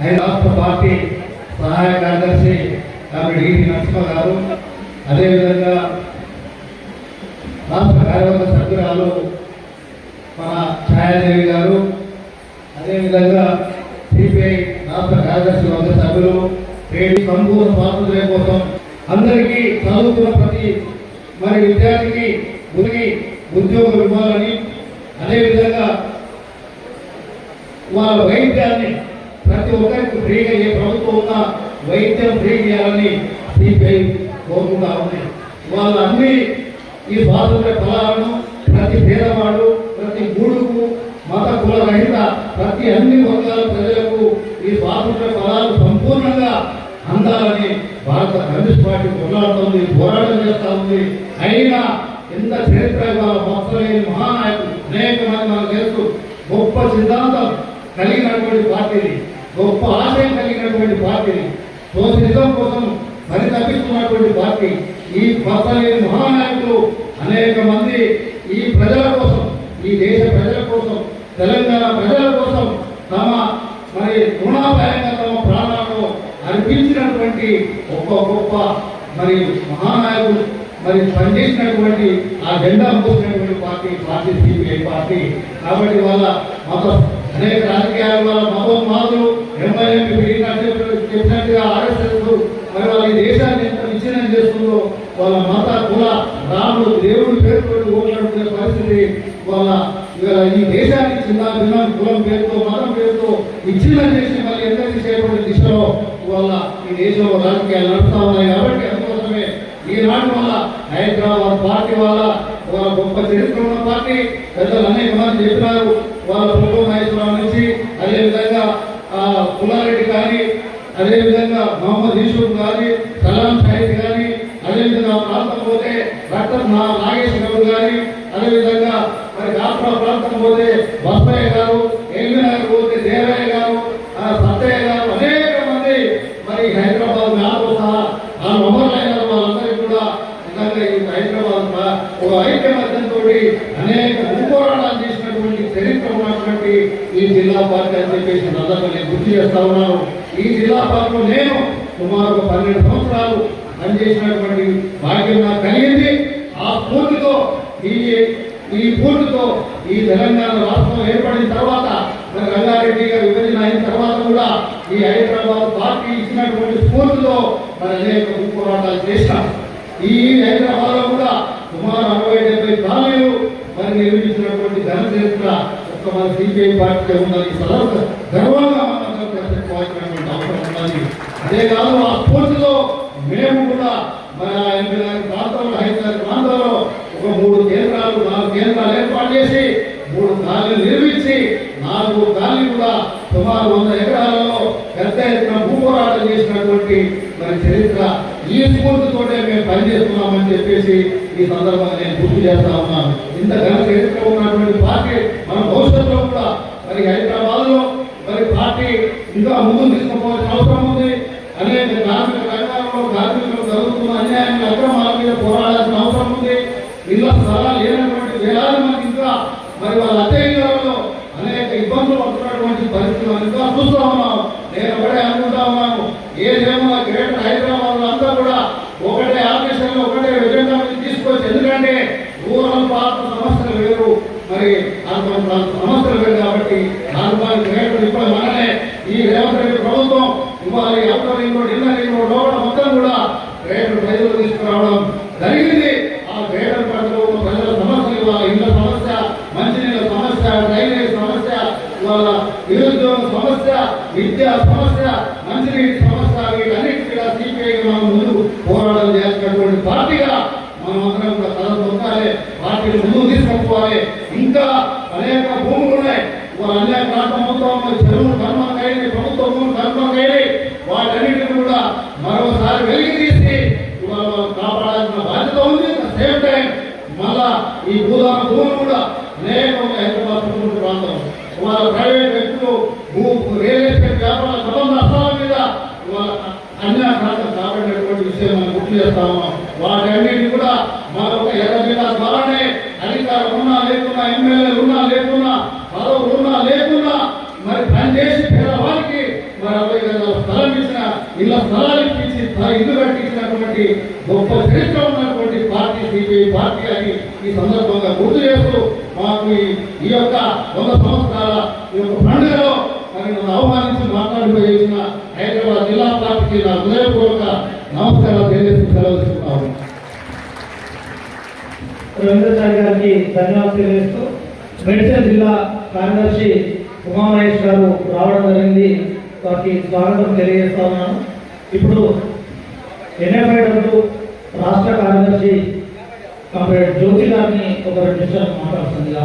ఆయన రాష్ట్ర పార్టీ సహాయ కార్యదర్శి డాక్టర్ ఈటి నరసింహ గారు. అదేవిధంగా రాష్ట్ర కార్యవర్గ సభ్యురాలు మన ఛాయాదేవి గారు. అదేవిధంగా సిపిఐ రాష్ట్ర కార్యదర్శి వర్గ సభ్యులు పేటి సంపూర్ణ స్వాతంత్ర్యం కోసం అందరికీ చదువుకున్న ప్రతి మరి విద్యార్థికి ఉరికి ఉద్యోగం ఇవ్వాలని అదేవిధంగా వాళ్ళ వైద్యాన్ని ప్రతి ఒక్కరికి ఫ్రీగా ఏ ప్రభుత్వం ఉన్నా వైద్యం ఫ్రీ చేయాలని సిపిఐ కోరుకుంటా ఉంది వాళ్ళు అన్ని ఈ స్వాతంత్ర ఫలాలను ప్రతి పేదవాడు ప్రతి గుడుకు మత కుల రహిత ప్రతి అన్ని వర్గాల ప్రజలకు ఈ స్వాతంత్ర ఫలాలు సంపూర్ణంగా అందాలని భారత కమ్యూనిస్ట్ పార్టీ కొట్లాడుతుంది పోరాటం చేస్తా ఉంది. అయినా ఎంత చరిత్ర వాళ్ళ మొత్తలేని మహానాయకులు అనేక మంది మనకు తెలుసు గొప్ప సిద్ధాంతం కలిగినటువంటి పార్టీని గొప్ప ఆశయం కలిగినటువంటి పార్టీని సోషలిజం కోసం పరితపిస్తున్నటువంటి పార్టీ ఈ పక్కలేని మహానాయకులు అనేక మంది ఈ ప్రజల కోసం ఈ దేశ ప్రజల కోసం తెలంగాణ ప్రజల కోసం తమ మరి రుణాపాయంగా తమ ప్రాణాలను అర్పించినటువంటి గొప్ప గొప్ప మరి మహానాయకులు మరి పనిచేసినటువంటి ఆ జెండా మోసినటువంటి పార్టీ పార్టీ సిపిఐ పార్టీ. కాబట్టి వాళ్ళ మత అనేక రాజకీయాల వల్ల మతోన్మాదులు ఎంఐఎం చెప్పినట్టుగా ఆర్ఎస్ఎస్ మరి వాళ్ళ ఈ దేశాన్ని ఎంత విచ్ఛిన్నం చేస్తుందో వాళ్ళ మత కుల రాముడు దేవుడు పేరుతో ఓట్లాడుకునే పరిస్థితి వాళ్ళ ఈ దేశానికి చిన్న భిన్న కులం పేరుతో మతం పేరుతో విచ్ఛిన్నం చేసి మళ్ళీ ఎంత చేసేటువంటి దిశలో వాళ్ళ ఈ దేశంలో రాజకీయాలు నడుస్తా ఉన్నాయి. కాబట్టి అందుకోసమే ఈనాటి వల్ల హైదరాబాద్ పార్టీ వల్ల వాళ్ళ గొప్ప చరిత్ర ఉన్న పార్టీ పెద్దలు అనేక మంది చెప్పినారు వాళ్ళ ప్రభుత్వ మహేశ్వరరావు నుంచి అదేవిధంగా ఆ పుల్లారెడ్డి కానీ అదేవిధంగా మహమ్మద్ యూసుఫ్ కానీ సలాం సాహిద్ కానీ అదేవిధంగా ఆ ప్రాంతం పోతే డాక్టర్ నాగేశ్వర గౌడ్ గారి అదేవిధంగా మరి కాపుర ప్రాంతం పోతే బస్మయ్య గారు ఎల్వి పోతే దేవయ్య గారు సత్తయ్య గారు అనేక మంది మరి హైదరాబాద్ నాతో సహా ఆ మొబైల్ వాళ్ళందరికీ కూడా నిజంగా ఈ హైదరాబాద్ ఒక ఐక్యమత్యంతో అనేక పోరాటాలు చేసినటువంటి చరిత్ర ఉన్నటువంటి ఈ జిల్లా పార్టీ అని చెప్పేసి సందర్భంగా నేను గుర్తు చేస్తా ఉన్నాను. ఈ జిల్లా పార్టీలో నేను సుమారు ఒక పన్నెండు సంవత్సరాలు పనిచేసినటువంటి భాగ్యం నాకు కలిగింది. ఆ పూర్తితో ఈ ఈ పూర్తితో ఈ తెలంగాణ రాష్ట్రం ఏర్పడిన తర్వాత మరి రంగారెడ్డి గారు విభజన అయిన తర్వాత కూడా ఈ హైదరాబాద్ పార్టీ ఇచ్చినటువంటి స్ఫూర్తితో మరి అనేక పోరాటాలు చేశాం ఈ హైదరాబాద్లో కూడా సుమారు అరవై డెబ్బై కాలనీలు మరి నిర్మించినటువంటి ఘన చరిత్ర ఒక్క మన సిపిఐ పార్టీ ఉన్నది. గర్వంగా మనం చెప్పుకోవాల్సినటువంటి అవసరం ఉన్నది. అదే కాదు ఆ స్ఫూర్తితో మేము కూడా మన ఎనభై ప్రాంతంలో హైదరాబాద్ ప్రాంతంలో ఒక మూడు కేంద్రాలు నాలుగు కేంద్రాలు ఏర్పాటు చేసి మూడు కాలనీలు నిర్మించి నాలుగు కాలనీ కూడా సుమారు వంద ఎకరాలలో పెద్ద ఎత్తున భూ చేసినటువంటి మరి చరిత్ర ఈ స్ఫూర్తితోటే మేము పనిచేస్తున్నామని చెప్పేసి ఈ సందర్భంగా నేను గుర్తు చేస్తా ఉన్నాను. ఇంత ఘన చరిత్ర ఉన్నటువంటి పార్టీ మన భవిష్యత్తులో కూడా మరి మరి పార్టీ ఇంకా ముందు తీసుకుపోవాల్సిన అవసరం ఉంది. అనేక కార్మిక అన్యాయాన్ని అక్రమాల మీద పోరాడాల్సిన అవసరం ఉంది. ఇళ్ళ స్థలాలు లేనటువంటి వేలాది మంది ఇంకా మరి వాళ్ళ అత్యయంలో అనేక ఇబ్బందులు పడుతున్నటువంటి పరిస్థితులు ఇంకా చూస్తూ ఉన్నాం. నేను ఒకటే అనుకుంటా ఉన్నాను. ఏదేమో గ్రేటర్ హైదరాబాద్లో అంతా కూడా ఒకటే ఆదేశంలో ఒకటే ఎజెండా మీద తీసుకోవచ్చు ఎందుకంటే రూరల్ పార్ట్ సమస్యలు వేరు. మరి అర్బన్ ప్రాంత సమస్యలు వేరు కాబట్టి అర్బన్ గ్రేటర్ ఇప్పుడు మననే. ఈ రేవంత్ రెడ్డి ప్రభుత్వం ఇవాళ అవుటర్ ఇంకోటి రోడ్ ఇన్నర్ రింగ్ లోపల మొత్తం కూడా గ్రేటర్ ప్రజలు తీసుకురావడం జరిగింది ఆ గ్రేటర్ పరిధిలో ఉన్న ప్రజల సమస్యలు ఇవాళ ఇళ్ళ సమస్య మంచినీళ్ళ సమస్య డ్రైనేజ్ సమస్య ఇవాళ నిరుద్యోగ సమస్య విద్యా సమస్య మంచినీటి సమస్య వీటన్నిటి కూడా సిపిఐ మనం ముందు పోరాటం చేస్తున్నటువంటి పార్టీగా మనం అందరం కూడా తల తొక్కాలి పార్టీని ముందుకు తీసుకుపోవాలి. ఇంకా అనేక భూములు ఉన్నాయి. వాళ్ళ అనేక ప్రాంతం మొత్తం ఉన్న చెరువులు కర్మకైనా ప్రభుత్వ భూములు కర్మకైనా వాటన్నిటిని కూడా మరోసారి వెలిగి తీసి ఇవాళ మనం కాపాడాల్సిన బాధ్యత ఉంది. సేమ్ టైం మళ్ళా ఈ భూదాన భూములు కూడా అనేక హైదరాబాద్ ప్రాంతం వాళ్ళ ప్రైవేట్ వ్యక్తులు రియల్ ఎస్టేట్ వ్యాపార సంబంధ అర్థాల మీద ఇవాళ కాబట్టినటువంటి విషయం మనం గుర్తు చేస్తాము. వాటన్నిటిని కూడా మరొక ఎర్ర జిల్లా ద్వారానే అధికారం ఉన్నా లేకున్నా ఎమ్మెల్యేలు ఉన్నా లేకున్నా పదవులు ఉన్నా లేకున్నా మరి పనిచేసి పేదవారికి మరి నలభై గజాల స్థలం ఇచ్చిన ఇళ్ళ స్థలాలు ఇప్పించి ఇల్లు కట్టించినటువంటి గొప్ప చరిత్ర ఉన్నటువంటి పార్టీ సిపిఐ పార్టీ అని ఈ సందర్భంగా గుర్తు చేస్తూ మాకు ఈ- యొక్క వంద సంవత్సరాలు ఈ యొక్క పండుగలో మరి నన్ను అవమానించి మాట్లాడిపోయేసిన హైదరాబాద్ జిల్లా పార్టీకి నా హృదయపూర్వక నమస్కారాలు తెలియజేస్తూ సెలవు రవీంద్రచారి గారికి ధన్యవాదాలు తెలియజేస్తూ మెడిసిన్ జిల్లా కార్యదర్శి ఉమామహేష్ గారు రావడం జరిగింది. వారికి స్వాగతం తెలియజేస్తా ఉన్నాను. ఇప్పుడు ఎన్ఎఫ్ఐడబ్ల్యూ రాష్ట్ర కార్యదర్శి కామ్రేడ్ జ్యోతి గారిని ఒక రెండు నిమిషాలు మాట్లాడుతుంది